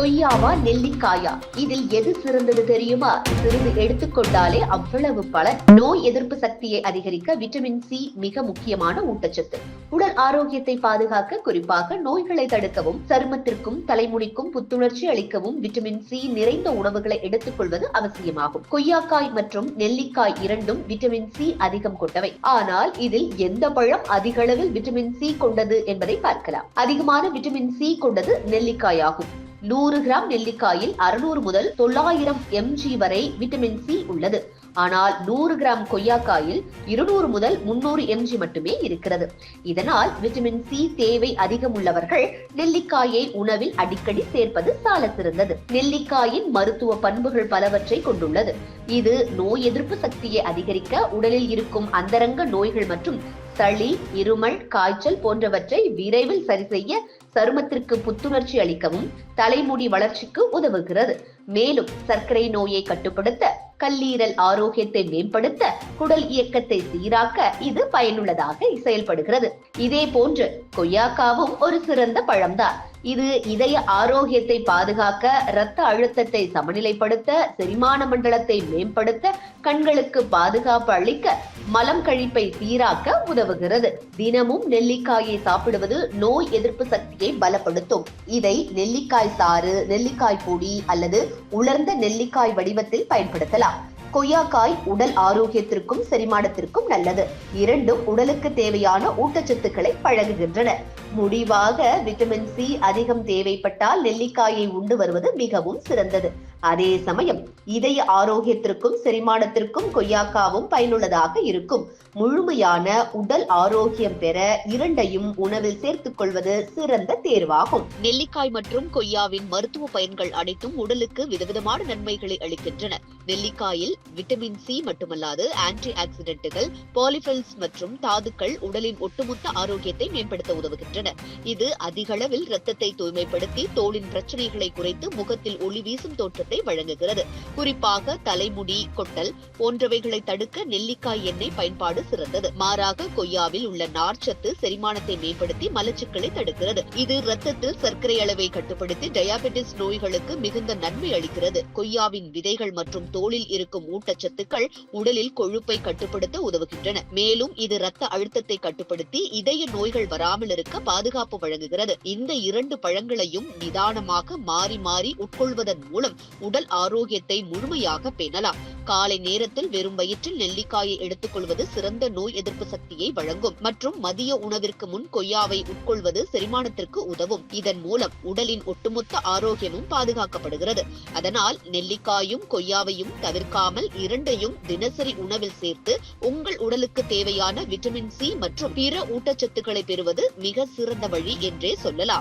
கொய்யாவா நெல்லிக்காயா? இதில் எது சிறந்தது தெரியுமா? சிறிது எடுத்துக்கொண்டாலே அவ்வளவு பலன் நோய் எதிர்ப்பு சக்தியை அதிகரிக்க விட்டமின் சி மிக முக்கியமான ஊட்டச்சத்து. உடல் ஆரோக்கியத்தை பாதுகாக்க குறிப்பாக நோய்களை தடுக்கவும் சருமத்திற்கும் தலைமுடிக்கும் புத்துணர்ச்சி அளிக்கவும் விட்டமின் சி நிறைந்த உணவுகளை எடுத்துக்கொள்வது அவசியமாகும். கொய்யாக்காய் மற்றும் நெல்லிக்காய் இரண்டும் விட்டமின் சி அதிகம் கொண்டவை. ஆனால் இதில் எந்த பழம் அதிக அளவில் விட்டமின் சி கொண்டது என்பதை பார்க்கலாம். அதிகமான விட்டமின் சி கொண்டது நெல்லிக்காய் ஆகும் நூறு கிராம் நெல்லிக்காயில் அறுநூறு முதல் தொள்ளாயிரம் எம்ஜி வரை விட்டமின் சி உள்ளது. ஆனால் நூறு கிராம் கொய்யாக்காயில் இருநூறு முதல் முன்னூறு எம்ஜி மட்டுமே இருக்கிறது. இதனால் விட்டமின் சி தேவை அதிகம் உள்ளவர்கள் நெல்லிக்காயை உணவில் அடிக்கடி சேர்ப்பது சால சிறந்தது நெல்லிக்காயின் மருத்துவ பண்புகள் பலவற்றை கொண்டுள்ளது. இது நோய் எதிர்ப்பு சக்தியை அதிகரிக்க உடலில் இருக்கும் அந்தரங்க நோய்கள் மற்றும் சளி இருமல் காய்ச்சல் போன்றவற்றை விரைவில் சரி செய்ய சருமத்திற்கு புத்துணர்ச்சி அளிக்கவும் தலைமுடி வளர்ச்சிக்கு உதவுகிறது. மேலும் சர்க்கரை நோயை கட்டுப்படுத்த கல்லீரல் ஆரோக்கியத்தை மேம்படுத்த குடல் இயக்கத்தை சீராக்க இது பயனுள்ளதாக செயல்படுகிறது. இதே போன்று கொய்யாக்காவும் ஒரு சிறந்த பழம்தான். இது இதய ஆரோக்கியத்தை பாதுகாக்க இரத்த அழுத்தத்தை சமநிலைப்படுத்த செரிமான மண்டலத்தை மேம்படுத்த கண்களுக்கு பாதுகாப்பு அளிக்க மலம் கழிப்பை சீராக்க உதவுகிறது. தினமும் நெல்லிக்காயை சாப்பிடுவது நோய் எதிர்ப்பு சக்தியை பலப்படுத்தும். இதை நெல்லிக்காய் சாறு நெல்லிக்காய் பொடி அல்லது உலர்ந்த நெல்லிக்காய் வடிவத்தில் பயன்படுத்தலாம். கொய்யாக்காய் உடல் ஆரோக்கியத்திற்கும் செரிமானத்திற்கும் நல்லது. இரண்டும் உடலுக்கு தேவையான ஊட்டச்சத்துக்களை பழகுகின்றன முடிவாக விட்டமின் சி அதிகம் தேவைப்பட்டால் நெல்லிக்காயை உண்டு வருவது மிகவும் சிறந்தது. அதே சமயம் இதய ஆரோக்கியத்திற்கும் செரிமானத்திற்கும் கொய்யாக்காவும் பயனுள்ளதாக இருக்கும். முழுமையான உடல் ஆரோக்கியம் பெற இரண்டையும் உணவில் சேர்த்துக் கொள்வது சிறந்த தேர்வாகும். நெல்லிக்காய் மற்றும் கொய்யாவின் மருத்துவ பயன்கள் அனைத்தும் உடலுக்கு விதவிதமான நன்மைகளை அளிக்கின்றன. நெல்லிக்காயில் விட்டமின் சி மட்டுமல்லாது ஆன்டி ஆக்சிடென்ட்டுகள் பாலிஃபெல்ஸ் மற்றும் தாதுக்கள் உடலின் ஒட்டுமொத்த ஆரோக்கியத்தை மேம்படுத்த உதவுகின்றன. வருகின்றன இது அதிகளவில் இரத்தத்தை தூய்மைப்படுத்தி தோலின் பிரச்சனைகளை குறைத்து முகத்தில் ஒளி வீசும் தோற்றத்தை வழங்குகிறது. குறிப்பாக தலைமுடி கொட்டல் போன்றவைகளை தடுக்க நெல்லிக்காய் எண்ணெய் பயன்பாடு சிறந்தது. மாறாக கொய்யாவில் உள்ள நார்ச்சத்து செரிமானத்தை மேம்படுத்தி மலச்சிக்கலை தடுக்கிறது. இது இரத்தத்தில் சர்க்கரை அளவை கட்டுப்படுத்தி டயாபெட்டிஸ் நோய்களுக்கு மிகுந்த நன்மை அளிக்கிறது. கொய்யாவின் விதைகள் மற்றும் தோலில் இருக்கும் ஊட்டச்சத்துக்கள் உடலில் கொழுப்பை கட்டுப்படுத்த உதவுகின்றன. மேலும் இது இரத்த அழுத்தத்தை கட்டுப்படுத்தி இதய நோய்கள் வராமல் இருக்க பாதுகாப்பு வழங்குகிறது. இந்த இரண்டு பழங்களையும் நிதானமாக மாறி மாறி உட்கொள்வதன் மூலம் உடல் ஆரோக்கியத்தை முழுமையாக பேணலாம். காலை நேரத்தில் வெறும் வயிற்றில் நெல்லிக்காயை எடுத்துக்கொள்வது சிறந்த நோய் எதிர்ப்பு சக்தியை வழங்கும் மற்றும் மதிய உணவிற்கு முன் கொய்யாவை உட்கொள்வது செரிமானத்திற்கு உதவும். இதன் மூலம் உடலின் ஒட்டுமொத்த ஆரோக்கியமும் பாதுகாக்கப்படுகிறது. அதனால் நெல்லிக்காயும் கொய்யாவையும் தவிர்க்காமல் இரண்டையும் தினசரி உணவில் சேர்த்து உங்கள் உடலுக்கு தேவையான விட்டமின் சி மற்றும் பிற ஊட்டச்சத்துக்களை பெறுவது மிக சிறந்த வழி என்றே சொல்லலாம்.